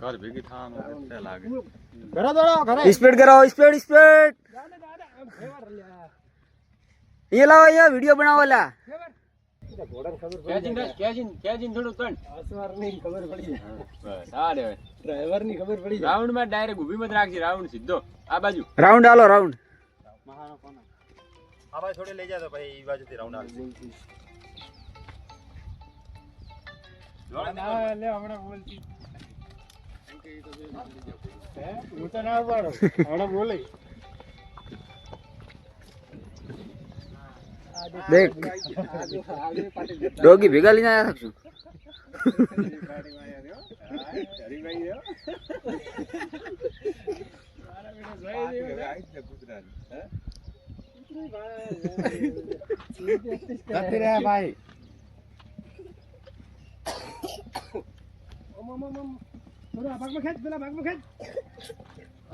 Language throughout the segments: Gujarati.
ઘર ભેગી થવાનું લાગે ઘરે દોડો ઘરે સ્પીડ કરો સ્પીડ સ્પીડ. અહીંયા લાવો અહીંયા વીડિયો બનાવો લા. રાઉન્ડમાં ડાયરેક્ટ ઊભી મત રાખજી રાઉન્ડ સીધો. આ બાજુ. રાઉન્ડ આલો રાઉન્ડ. આ બાજુ થોડી લઈ જાય ભાઈ એ બાજુથી રાઉન્ડ આવે હે? હું તો ના પાડો. હમણાં બોલે. દેખ. ડોગી ભેગા લઈને આવ્યા છું? ભાઈ. ઓમ ઓમ ઓમ થોડું આ ભાગમાં ખેંચ પેલા ભાગમાં ખેંચ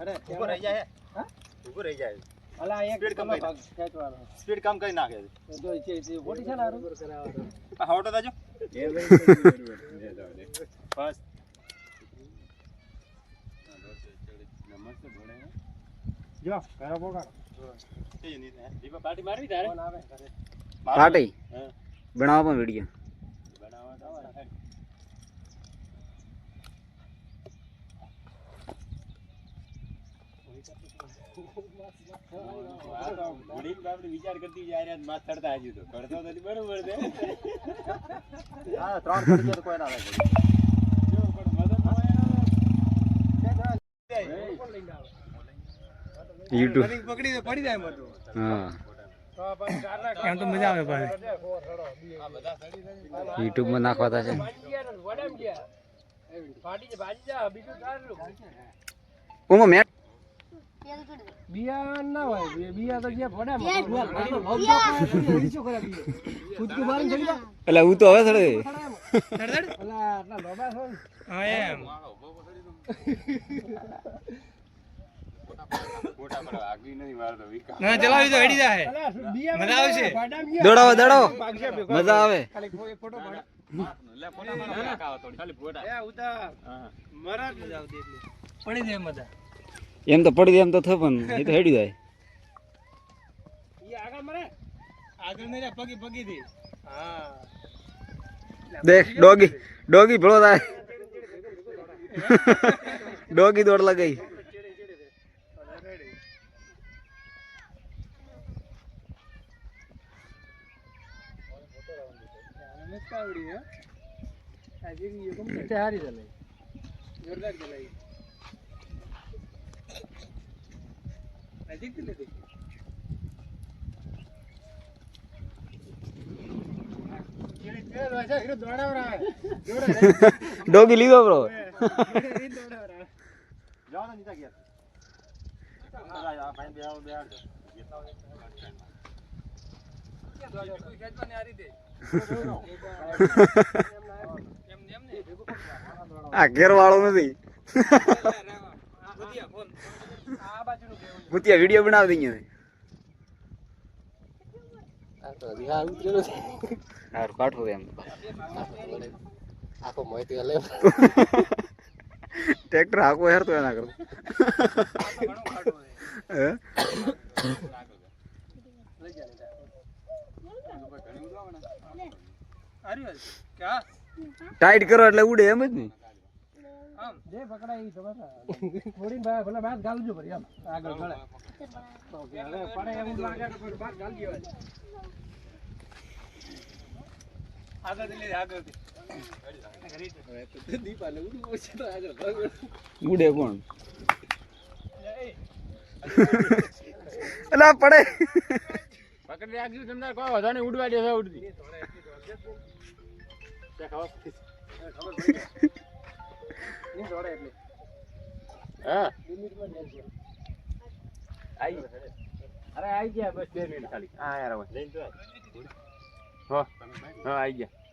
અરે ઊભો રહી જાય હા ઊભો રહી જાય અલા એક સ્પીડ કમ. ભાગ ખેંચવાનો સ્પીડ કમ કરી નાખે છે એ તો છે છે ખોટી છે ને હારું? આ હવટો દાજો બસ જો ઘરે બોગાડો પાર્ટી મારવી પણ વીડિયો બનાવવા તો આવે ને. બાપડી વિચાર કરતી જાય માથ ચડતા હજુ તો કરતો નથી બરોબર છે. હા ત્રણ કરી કોઈ ના થાય જો પણ મદદ ન હોય કોણ લઈને આવે યુટ્યુબ પકડી પડી જાય બધું હા એમ તો મજા આવે ભાઈ યુટ્યુબમાં નાખવા થશે ઓમાં મેટ બિયા ના હોય બિયા- બિયા તો જે પડે ને, શું કરે બિયા? કૂદકું મારીને ચડી જાય. એટલે હું તો હવે થડે અલા, આટલા લોબા છો? ભાડામાં ગયા. દોડાવો દોડાવો. મજા આવે. હા. જ એટલી. પડી જાય મજા. એમ તો પડી જાય એમ તો થાય પણ એ તો હેડી જાય. હા. દેખ ડોગી ડોગી ભળો થાય ડોગી દોડ લગાઈ. હારી ચાલે જોરદાર ચલાવી નજીક લીધી ડોગી લીધો બ્રો. આ ઘેર વાળો નથી ભૂતિયા વીડિયો બનાવી દઈએ. સારું કાઢો એમ. આખો મોહિતી હલે. ટ્રેક્ટર હાકો હેર તો એના કર. ટાઈટ કરો એટલે ઉડે એમ જ ને. જે પકડાય થોડી ભલે બાદ ગાલજો ભરી એમ. આગળ ભલે તો કે પડે એવું લાગે તો બાદ ગાલજો હવે. લઈ આગળ ઉડી આગળ કોણ અલા પડે. પકડી રાખજો તમને કોઈ વધો નહીં ઉડવા દે ઉડતી. નહીં દોડે એટલે. હા. લિમિટમાં રહેશે. અરે આઈ ગયા બસ બે મિનિટ ખાલી. હા યાર હવે. હા આઈ ગયા.